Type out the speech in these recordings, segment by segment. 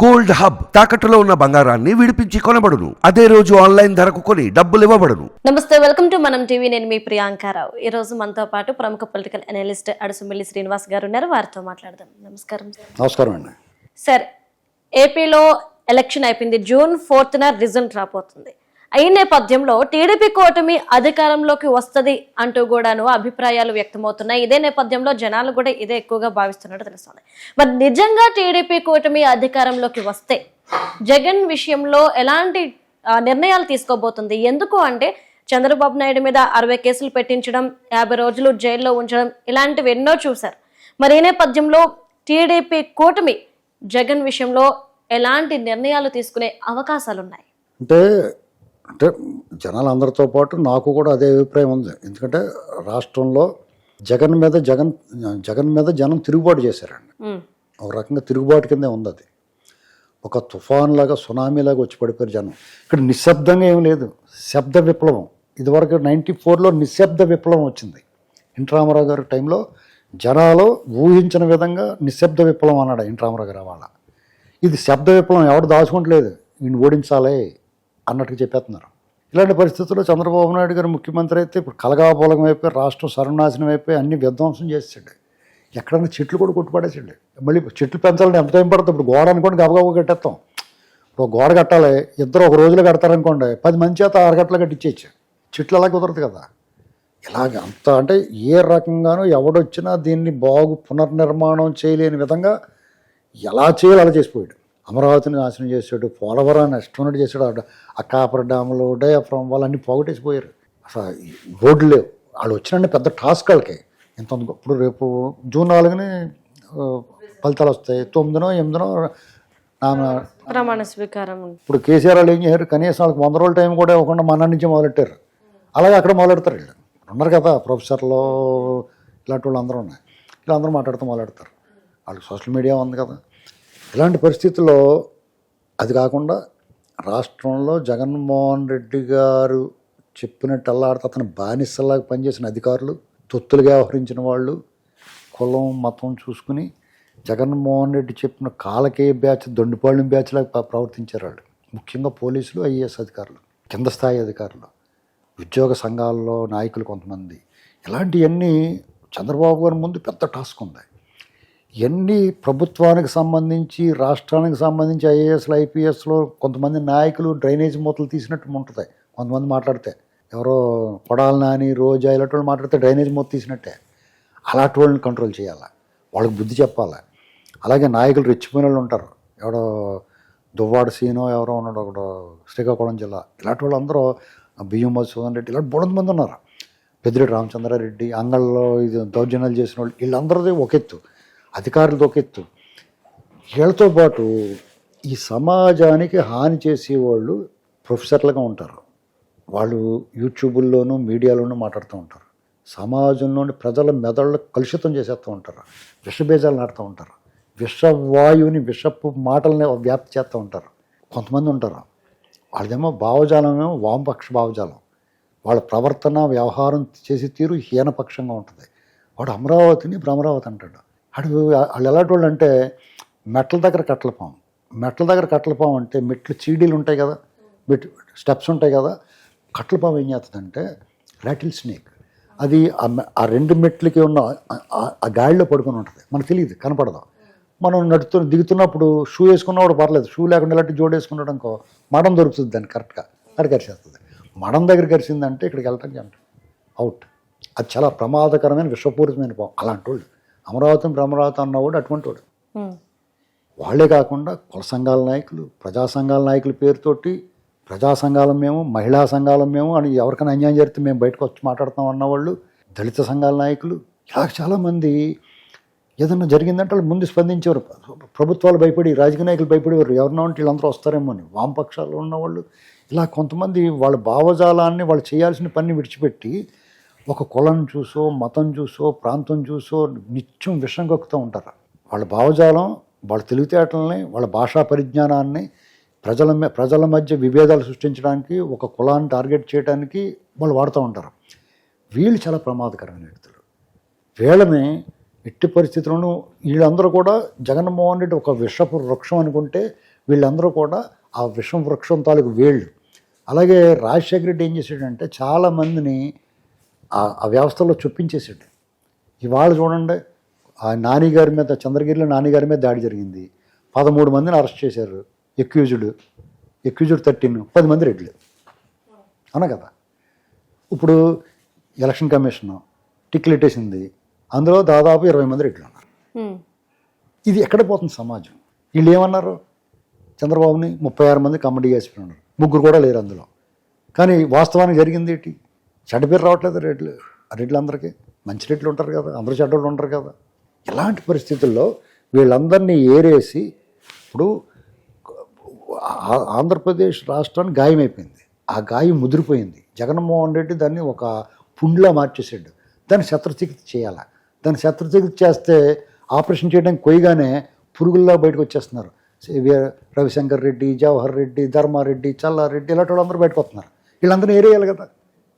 Gold hub తాకట్టులో ఉన్న బంగారాన్ని విడిపించి కొనబడును. అదే రోజు ఆన్లైన్ ధరకు కొని డబ్బులు ఇవ్వబడును. నమస్తే వెల్కమ్ టు మనం టీవీ. నేను మీ ప్రియాంకారావు ఈ రోజు మనతో పాటు ప్రముఖ పొలిటికల్ అనలిస్ట్ అడుసుమిల్లి శ్రీనివాస్ గారు ఉన్నారు. వారితో మాట్లాడదాం. నమస్కారం సార్. నమస్కారం అండి. సార్ ఏపీలో ఎలక్షన్ అయిపోయింది. జూన్ ఫోర్త్న రిజల్ట్ రాబోతుంది. ఈ నేపథ్యంలో టీడీపీ కూటమి అధికారంలోకి వస్తుంది అంటూ కూడాను అభిప్రాయాలు వ్యక్తమవుతున్నాయి. ఇదే నేపథ్యంలో జనాలు కూడా ఇదే ఎక్కువగా భావిస్తున్నట్టు తెలుస్తుంది. మరి నిజంగా టీడీపీ కూటమి అధికారంలోకి వస్తే జగన్ విషయంలో ఎలాంటి నిర్ణయాలు తీసుకోబోతుంది? ఎందుకు అంటే చంద్రబాబు నాయుడు మీద అరవై కేసులు పెట్టించడం యాభై రోజులు జైల్లో ఉంచడం ఇలాంటివి ఎన్నో చూశారు. మరి ఈ నేపథ్యంలో టీడీపీ కూటమి జగన్ విషయంలో ఎలాంటి నిర్ణయాలు తీసుకునే అవకాశాలు ఉన్నాయి అంటే అంటే జనాలందరితో పాటు నాకు కూడా అదే అభిప్రాయం ఉంది. ఎందుకంటే రాష్ట్రంలో జగన్ మీద జగన్ జగన్ మీద జనం తిరుగుబాటు చేశారండి. ఒక రకంగా తిరుగుబాటు కిందే ఉంది అది. ఒక తుఫాన్ లాగా సునామీ లాగా వచ్చి పడిపోయారు జనం. ఇక్కడ నిశ్శబ్దంగా ఏం లేదు. శబ్ద విప్లవం. ఇదివరకు నైంటీ ఫోర్లో నిశ్శబ్ద విప్లవం వచ్చింది. ఎన్. రామారావు గారి టైంలో జనాలు ఊహించిన విధంగా నిశ్శబ్ద విప్లవం అన్నాడు ఎన్. రామారావు గారు వాళ్ళ ఇది శబ్ద విప్లవం ఎవడు దాచుకుంటలేదు. ఈయన ఓడించాలి అన్నట్టుగా చెప్పేస్తున్నారు. ఇలాంటి పరిస్థితుల్లో చంద్రబాబు నాయుడు గారు ముఖ్యమంత్రి అయితే ఇప్పుడు కలగాపోలకం అయిపోయి రాష్ట్రం సర్వనాశనం అయిపోయి అన్ని విధ్వంసం చేసాడు ఎక్కడైనా చెట్లు కూడా కొట్టుపడేసండి. మళ్ళీ చెట్లు పెంచాలని ఎంత టైం పడుతుంది? ఇప్పుడు గోడ అనుకోండి గబగబ కట్టేస్తాం. ఇప్పుడు ఒక గోడ కట్టాలి ఇద్దరు ఒక రోజులో కడతారనుకోండి పది మంది చేత ఆరు గంటలు కట్టించేయచ్చు చెట్లు అలా కుదరదు కదా. ఇలాగ అంత అంటే ఏ రకంగానూ ఎవడొచ్చినా దీన్ని బాగు పునర్నిర్మాణం చేయలేని విధంగా ఎలా చేయాలో అలా చేసిపోయాడు. అమరావతిని నాశనం చేసాడు పోలవరాన్ని ఇష్టం చేసాడు ఆ- ఆ కాపర్ డ్యాములు డయాఫ్రమ్ వాళ్ళు అన్ని పోగొట్టేసిపోయారు. అసలు రోడ్లు లేవు. వాళ్ళు వచ్చిన పెద్ద టాస్క్ వాళ్ళకి. ఎంత ఉంది? ఇప్పుడు రేపు జూన్ నాలుగుని ఫలితాలు వస్తాయి. తొమ్మిదినో ఎనిమిదినో నామ ప్రమాణ స్వీకారం ఇప్పుడు కేసీఆర్ వాళ్ళు ఏం చేశారు? కనీసం వాళ్ళకి వంద రోజుల టైం కూడా ఇవ్వకుండా మన నుంచి మొదలెట్టారు. అలాగే అక్కడ మొదలెడతారు వీళ్ళు. ఉన్నారు కదా ప్రొఫెసర్లు ఇలాంటి వాళ్ళు అందరూ ఉన్నాయి. అందరూ మాట్లాడుతూ మొదలెడతారు. వాళ్ళకి సోషల్ మీడియా ఉంది కదా. ఇలాంటి పరిస్థితుల్లో అది కాకుండా రాష్ట్రంలో జగన్మోహన్ రెడ్డి గారు చెప్పినట్టు అల్లాడితే అతను బానిసలాగా పనిచేసిన అధికారులు తొత్తులుగా వ్యవహరించిన వాళ్ళు కులం మతం చూసుకుని జగన్మోహన్ రెడ్డి చెప్పిన కాలకే బ్యాచ్ దొండిపాళ్ళం బ్యాచ్ లాగా ప్రవర్తించారు వాళ్ళు. ముఖ్యంగా పోలీసులు ఐఏఎస్ అధికారులు కింద స్థాయి అధికారులు ఉద్యోగ సంఘాల్లో నాయకులు కొంతమంది. ఇలాంటివన్నీ చంద్రబాబు గారి ముందు పెద్ద టాస్క్ ఉంది. ఎన్ని ప్రభుత్వానికి సంబంధించి రాష్ట్రానికి సంబంధించి ఐఏఎస్లు ఐపీఎస్లో కొంతమంది నాయకులు డ్రైనేజ్ మూతలు తీసినట్టు ఉంటుంది. కొంతమంది మాట్లాడితే. ఎవరో కొడాలి నాని రోజా ఇలాంటి వాళ్ళు మాట్లాడితే డ్రైనేజ్ మూత తీసినట్టే. అలాంటి వాళ్ళని కంట్రోల్ చేయాలి? వాళ్ళకి బుద్ధి చెప్పాలి? అలాగే నాయకులు రెచ్చిపోయిన వాళ్ళు ఉంటారు. ఎవడో దువ్వాడ సీనో ఎవరో ఉన్నాడు ఒకడు శ్రీకాకుళం జిల్లా. ఇలాంటి వాళ్ళు అందరూ బియ్యం మధుసూదన్ రెడ్డి ఇలాంటి బోడంత మంది ఉన్నారు. పెద్దిరెడ్డి రామచంద్రారెడ్డి అంగళ్ళలో ఇది దౌర్జన్యాలు చేసిన వాళ్ళు వీళ్ళందరిది ఒక ఎత్తు. అధికారులు ఒక వీళ్ళతో పాటు ఈ సమాజానికి హాని చేసేవాళ్ళు ప్రొఫెసర్లుగా ఉంటారు. వాళ్ళు యూట్యూబుల్లోనూ మీడియాలోనూ మాట్లాడుతూ ఉంటారు. సమాజంలోని ప్రజల మెదళ్ళు కలుషితం చేసేస్తూ ఉంటారు. విషబీజాలు నాటుతూ ఉంటారు. విషవాయువుని విషపు మాటలని వ్యాప్తి చేస్తూ ఉంటారు. కొంతమంది ఉంటారు. వాళ్ళదేమో భావజాలమేమో వామపక్ష భావజాలం. వాళ్ళ ప్రవర్తన వ్యవహారం చేసే తీరు హీనపక్షంగా ఉంటుంది. వాడు అమరావతిని భ్రమరావతి అంటాడు. అటు వాళ్ళు ఎలాంటి వాళ్ళు అంటే మెట్ల దగ్గర కట్టలపాం మెట్ల దగ్గర కట్టలపాం అంటే మెట్లు చీడీలు ఉంటాయి కదా మెట్ స్టెప్స్ ఉంటాయి కదా కట్టలపాం ఏం చేస్తుందంటే రాటిల్ స్నేక్. అది ఆ రెండు మెట్లకి ఉన్న ఆ- గాడిలో పడుకొని ఉంటుంది. మనకు తెలియదు కనపడదు. మనం నడుతు దిగుతున్నప్పుడు షూ వేసుకున్నవాడు పర్లేదు. షూ లేకుండా ఇలాంటి జోడు వేసుకున్నాడు అనుకో మడం దొరుకుతుంది దాన్ని కరెక్ట్గా. అక్కడ కరిచేస్తుంది. మడం దగ్గర కరిచిందంటే ఇక్కడికి వెళ్ళటానికి అంట అవుట్. అది చాలా ప్రమాదకరమైన విశ్వపూరితమైన పాము. అలాంటి వాళ్ళు అమరావతి అమరావతి అన్నవాడు అటువంటి వాడు వాళ్ళే కాకుండా కుల సంఘాల నాయకులు ప్రజా సంఘాల నాయకుల పేరుతోటి ప్రజా సంఘాలం మేము మహిళా సంఘాలం మేము అని ఎవరికైనా అన్యాయం జరిగితే మేము బయటకు వచ్చి మాట్లాడుతాం అన్నవాళ్ళు దళిత సంఘాల నాయకులు ఇలా చాలామంది ఏదన్నా జరిగిందంటే వాళ్ళు ముందు స్పందించేవారు. ప్రభుత్వాలు భయపడి రాజకీయ నాయకులు భయపడేవారు. ఎవరినో అంటే వీళ్ళందరూ వస్తారేమో అని. వామపక్షాల్లో ఉన్నవాళ్ళు ఇలా కొంతమంది వాళ్ళ భావజాలాన్ని వాళ్ళు చేయాల్సిన పని విడిచిపెట్టి ఒక కులం చూసో మతం చూసో ప్రాంతం చూసో నిత్యం విషం కక్కుతూ ఉంటారు. వాళ్ళ భావజాలం వాళ్ళ తెలివితేటలని వాళ్ళ భాషా పరిజ్ఞానాన్ని ప్రజల ప్రజల మధ్య విభేదాలు సృష్టించడానికి ఒక కులాన్ని టార్గెట్ చేయడానికి వాళ్ళు వాడుతూ ఉంటారు. వీళ్ళు చాలా ప్రమాదకరమైన వ్యక్తులు. వీళ్ళని ఎట్టి పరిస్థితులను వీళ్ళందరూ కూడా జగన్మోహన్ రెడ్డి ఒక విషపు వృక్షం అనుకుంటే వీళ్ళందరూ కూడా ఆ విషం వృక్షం తాలూకు వేళ్ళు. అలాగే రాజశేఖర రెడ్డి ఏం చేశాడంటే చాలామందిని ఆ- వ్యవస్థలో చొప్పించేసాడు ఇవాళ చూడండి ఆ నాని గారి మీద చంద్రగిరిలో నాని గారి మీద దాడి జరిగింది. పదమూడు మందిని అరెస్ట్ చేశారు ఎక్యూజుడు. ఎక్యూజుడ్ థర్టీన్ పది మంది రెడ్లు. అవునా కదా? ఇప్పుడు ఎలక్షన్ కమిషన్ టిక్లెట్టేసింది. అందులో దాదాపు ఇరవై మంది రెడ్లు ఉన్నారు. ఇది ఎక్కడ పోతుంది సమాజం? వీళ్ళు ఏమన్నారు? చంద్రబాబుని ముప్పై ఆరు మంది కమిటీ చేసి ఉన్నారు ముగ్గురు కూడా లేరు అందులో. కానీ వాస్తవానికి జరిగింది ఏంటి? చెడ్డ పేరు రావట్లేదు రెడ్లు ఆ రెడ్లందరికీ మంచి రెడ్లు ఉంటారు కదా అందరూ చెడ్డలు ఉంటారు కదా. ఇలాంటి పరిస్థితుల్లో వీళ్ళందరినీ ఏరేసి ఇప్పుడు ఆ- ఆంధ్రప్రదేశ్ రాష్ట్రానికి గాయమైపోయింది. ఆ గాయం ముదిరిపోయింది. జగన్మోహన్ రెడ్డి దాన్ని ఒక పుండ్లా మార్చేసాడు దాన్ని శస్త్రచికిత్స చేయాలి. దాన్ని శస్త్రచికిత్స చేస్తే ఆపరేషన్ చేయడానికి కొయ్యగానే పురుగుల్లా బయటకు వచ్చేస్తున్నారు. రవిశంకర్ రెడ్డి జవహర్ రెడ్డి ధర్మారెడ్డి చల్లారెడ్డి ఇలాంటి వాళ్ళందరూ బయటకు వస్తున్నారు. వీళ్ళందరినీ ఏరేయాలి కదా.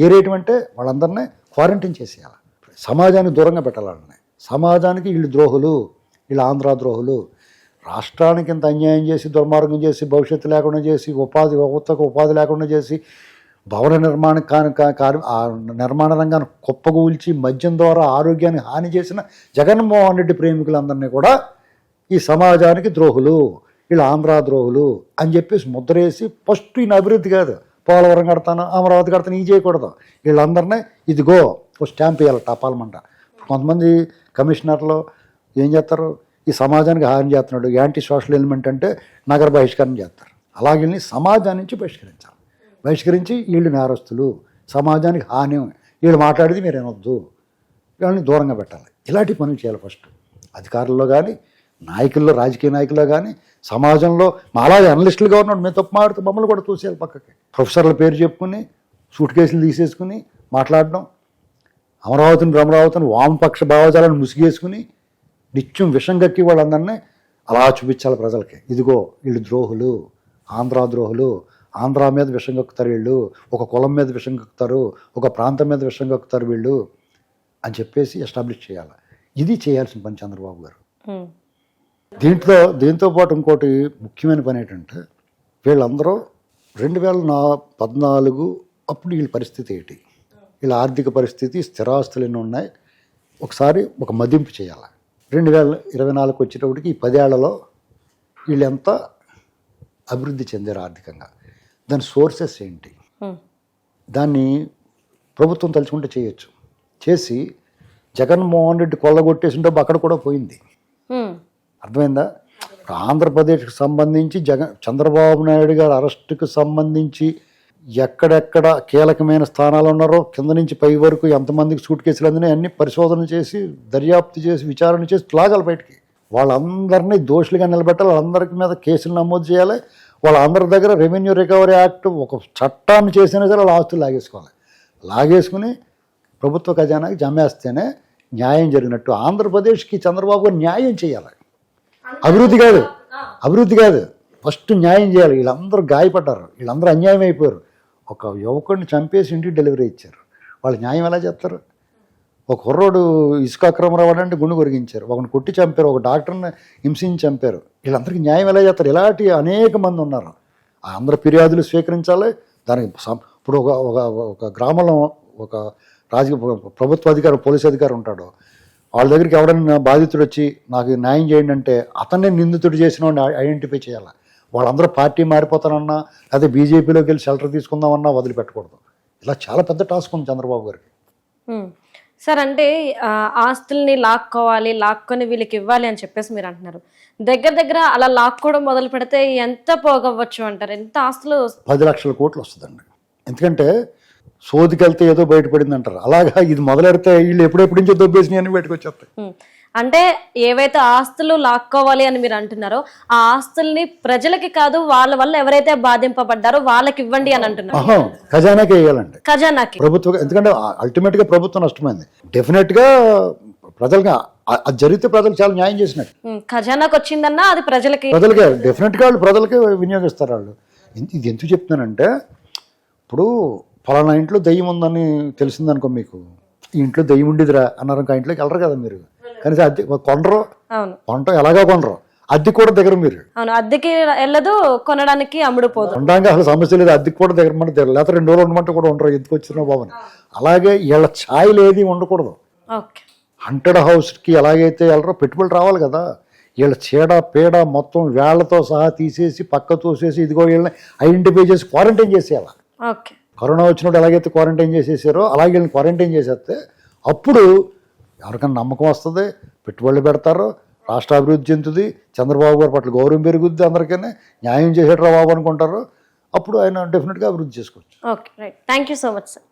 ఏరేయటం అంటే వాళ్ళందరినీ క్వారంటైన్ చేసేయాలి. సమాజానికి దూరంగా పెట్టాలని. సమాజానికి వీళ్ళు ద్రోహులు వీళ్ళు ఆంధ్ర ద్రోహులు. రాష్ట్రానికి ఇంత అన్యాయం చేసి దుర్మార్గం చేసి భవిష్యత్తు లేకుండా చేసి ఉపాధి యువతకు ఉపాధి లేకుండా చేసి భవన నిర్మాణ కా- కార్య- నిర్మాణ రంగాన్ని కుప్పగూల్చి మద్యం ద్వారా ఆరోగ్యాన్ని హాని చేసిన జగన్మోహన్ రెడ్డి ప్రేమికులందరినీ కూడా ఈ సమాజానికి ద్రోహులు వీళ్ళు ఆంధ్ర ద్రోహులు అని చెప్పేసి ముద్రేసి ఫస్ట్ ఈయన అభివృద్ధి కాదు. పోలవరం కడతాను అమరావతి కడతాను ఈ చేయకూడదు. వీళ్ళందరినీ ఇదిగో ఓ స్టాంప్ వేయాలి టపాలమంట. కొంతమంది కమిషనర్లు ఏం చేస్తారు? ఈ సమాజానికి హాని చేస్తున్నాడు. యాంటీ సోషల్ ఎలిమెంట్ అంటే నగర బహిష్కరణ చేస్తారు. అలాగే వీళ్ళని సమాజం నుంచి బహిష్కరించాలి. బహిష్కరించి వీళ్ళు నేరస్తులు. సమాజానికి హాని. వీళ్ళు మాట్లాడేది మీరు వినొద్దు వీళ్ళని దూరంగా పెట్టాలి. ఇలాంటి పనులు చేయాలి ఫస్ట్. అధికారుల్లో కానీ నాయకుల్లో రాజకీయ నాయకుల్లో కానీ సమాజంలో మాలాగే అనలిస్టులుగా ఉన్నాడు. మేము తప్పు మాట్లాడుతూ మమ్మల్ని కూడా చూసేయాలి పక్కకి. ప్రొఫెసర్ల పేరు చెప్పుకుని సూట్ కేసులు తీసేసుకుని మాట్లాడడం అమరావతిని రమరావతిని వామపక్ష భావజాలను ముసిగేసుకుని నిత్యం విషం కక్కి వాళ్ళందరినీ అలా చూపించాలి ప్రజలకి. ఇదిగో వీళ్ళు ద్రోహులు ఆంధ్ర ద్రోహులు ఆంధ్ర మీద విషం కక్కుతారు వీళ్ళు ఒక కులం మీద విషం కక్కుతారు ఒక ప్రాంతం మీద విషం కక్కుతారు వీళ్ళు అని చెప్పేసి ఎస్టాబ్లిష్ చేయాలి. ఇది చేయాల్సిన పని చంద్రబాబు గారు. దీంట్లో దీంతో పాటు ఇంకోటి ముఖ్యమైన పని ఏంటంటే వీళ్ళందరూ రెండు వేల నా పద్నాలుగు అప్పుడు వీళ్ళ పరిస్థితి ఏంటి? వీళ్ళ ఆర్థిక పరిస్థితి స్థిరాస్తులు ఎన్ని ఉన్నాయి. ఒకసారి ఒక మదింపు చేయాలి? రెండు వేల ఇరవై నాలుగు వచ్చేటప్పటికి ఈ పదేళ్ళలో వీళ్ళు ఎంత అభివృద్ధి చెందారు ఆర్థికంగా? దాని సోర్సెస్ ఏంటి? దాన్ని ప్రభుత్వం తలుచుకుంటే చేయొచ్చు. చేసి జగన్మోహన్ రెడ్డి కొల్లగొట్టేసిన డబ్బు అక్కడ కూడా పోయింది. అర్థమైందా? ఆంధ్రప్రదేశ్కి సంబంధించి జగన్ చంద్రబాబు నాయుడు గారి అరెస్టుకు సంబంధించి ఎక్కడెక్కడ కీలకమైన స్థానాలు ఉన్నారో కింద నుంచి పై వరకు ఎంతమందికి సూట్ కేసులు అందినాయి అన్ని పరిశోధన చేసి దర్యాప్తు చేసి విచారణ చేసి లాగాలి బయటికి. వాళ్ళందరినీ దోషులుగా నిలబెట్టాలి వాళ్ళందరి మీద కేసులు నమోదు చేయాలి వాళ్ళందరి దగ్గర రెవెన్యూ రికవరీ యాక్ట్ ఒక చట్టాన్ని చేసినా సరే వాళ్ళ ఆస్తులు లాగేసుకోవాలి. లాగేసుకుని ప్రభుత్వ ఖజానాకి జమేస్తేనే న్యాయం జరిగినట్టు. ఆంధ్రప్రదేశ్కి చంద్రబాబు న్యాయం చేయాలి. అభివృద్ధి కాదు. అభివృద్ధి కాదు. ఫస్ట్ న్యాయం చేయాలి. వీళ్ళందరూ గాయపడ్డారు. వీళ్ళందరూ అన్యాయం అయిపోయారు. ఒక యువకుడిని చంపేసి ఇంటికి డెలివరీ ఇచ్చారు. వాళ్ళు న్యాయం ఎలా చేస్తారు? ఒక కుర్రోడు ఇసుక అక్రమరావు అంటే గుండు కొరిగించారు. ఒకని కొట్టి చంపారు. ఒక డాక్టర్ని హింసించి చంపారు. వీళ్ళందరికీ న్యాయం ఎలా చేస్తారు? ఇలాంటి అనేక మంది ఉన్నారు. ఆ అందరు ఫిర్యాదులు స్వీకరించాలి. దానికి ఇప్పుడు ఒక ఒక ఒక గ్రామంలో ఒక రాజకీయ ప్రభుత్వ అధికారి పోలీస్ అధికారి ఉంటాడు. వాళ్ళ దగ్గరికి ఎవరైనా బాధితుడు వచ్చి నాకు న్యాయం చేయండి అంటే అతన్నే నిందితుడు చేసిన వాడిని ఐడెంటిఫై చేయాలి. వాళ్ళందరూ పార్టీ మారిపోతానన్నా అదే బీజేపీలోకి వెళ్ళి షెల్టర్ తీసుకుందామన్నా వదిలిపెట్టకూడదు. ఇలా చాలా పెద్ద టాస్క్ ఉంది చంద్రబాబు గారికి. సార్ అంటే ఆస్తుల్ని లాక్కోవాలి లాక్కొని వీళ్ళకి ఇవ్వాలి అని చెప్పేసి మీరు అంటున్నారు. దగ్గర దగ్గర అలా లాక్కోవడం మొదలు పెడితే ఎంత పోగవచ్చు అంటారు? ఎంత ఆస్తులు పది లక్షల కోట్లు వస్తుందండి. ఎందుకంటే సోదికెళ్తే ఏదో బయటపడింది అంటారు అలాగా ఇది మొదలెడితే వీళ్ళు ఎప్పుడెప్పుడు నుంచో దొబ్బేసినాయి అని బయటకు వచ్చేస్తాయి. అంటే ఏవైతే ఆస్తులు లాక్కోవాలి అని మీరు అంటున్నారో ఆ ఆస్తుల్ని ప్రజలకి కాదు వాళ్ళ వల్ల ఎవరైతే బాధింపబడ్డారో వాళ్ళకి ఇవ్వండి అని అంటున్నారు. ఖజానాకే వేయాలండి ఖజానాకి. ప్రభుత్వం ఎందుకంటే అల్టిమేట్గా ప్రభుత్వం నష్టమైంది. డెఫినెట్గా ప్రజలుగా అది జరిగితే ప్రజలు చాలా న్యాయం చేసినట్టు. ఖజానాకి వచ్చిందన్నా అది ప్రజలకి. ప్రజలకే డెఫినెట్గా వాళ్ళు ప్రజలకే వినియోగిస్తారు వాళ్ళు. ఇది ఎందుకు చెప్తున్నానంటే ఇప్పుడు ఫలానా ఇంట్లో దయ్యం ఉందని తెలిసిందనుకో మీకు. ఈ ఇంట్లో దయ్యం ఉండేదిరా అన్నారు ఆ ఇంట్లోకి వెళ్ళరు కదా మీరు. కనీసం అద్దె కొనరు కొనటం ఎలాగో కొనరు అద్దె కూడా దగ్గర మీరు. అవును అద్దెకి వెళ్ళదు కొనడానికి అమ్ముడుపోదు ఉండడానికి అసలు సమస్య లేదు అద్దెకి కూడా దగ్గర మన దగ్గర లేకపోతే రెండు రోజులు ఉండమంటే కూడా ఉండరు ఎందుకు వచ్చినా బాబుని అలాగే వీళ్ళ ఛాయలు ఏది ఉండకూడదు. ఓకే. హంటెడ్ హౌస్కి ఎలాగైతే వెళ్ళరో పెట్టుబడులు రావాలి కదా. వీళ్ళ చీడ పీడ మొత్తం వేళ్ళతో సహా తీసేసి పక్క తోసేసి ఇదిగో వీళ్ళని ఐడెంటిఫై చేసి క్వారంటైన్ చేసేయాలి. ఓకే. కరోనా వచ్చినప్పుడు ఎలాగైతే క్వారంటైన్ చేసేసారో అలాగే వీళ్ళని క్వారంటైన్ చేసేస్తే అప్పుడు ఎవరికైనా నమ్మకం వస్తుంది పెట్టుబడులు పెడతారు రాష్ట్ర అభివృద్ధి చెందుతుంది చంద్రబాబు గారి పట్ల గౌరవం పెరుగుద్ది అందరికీ న్యాయం చేసేట్రా బాబు అనుకుంటారు అప్పుడు ఆయన డెఫినెట్గా అభివృద్ధి చేసుకోవచ్చు. Okay right thank you so much sir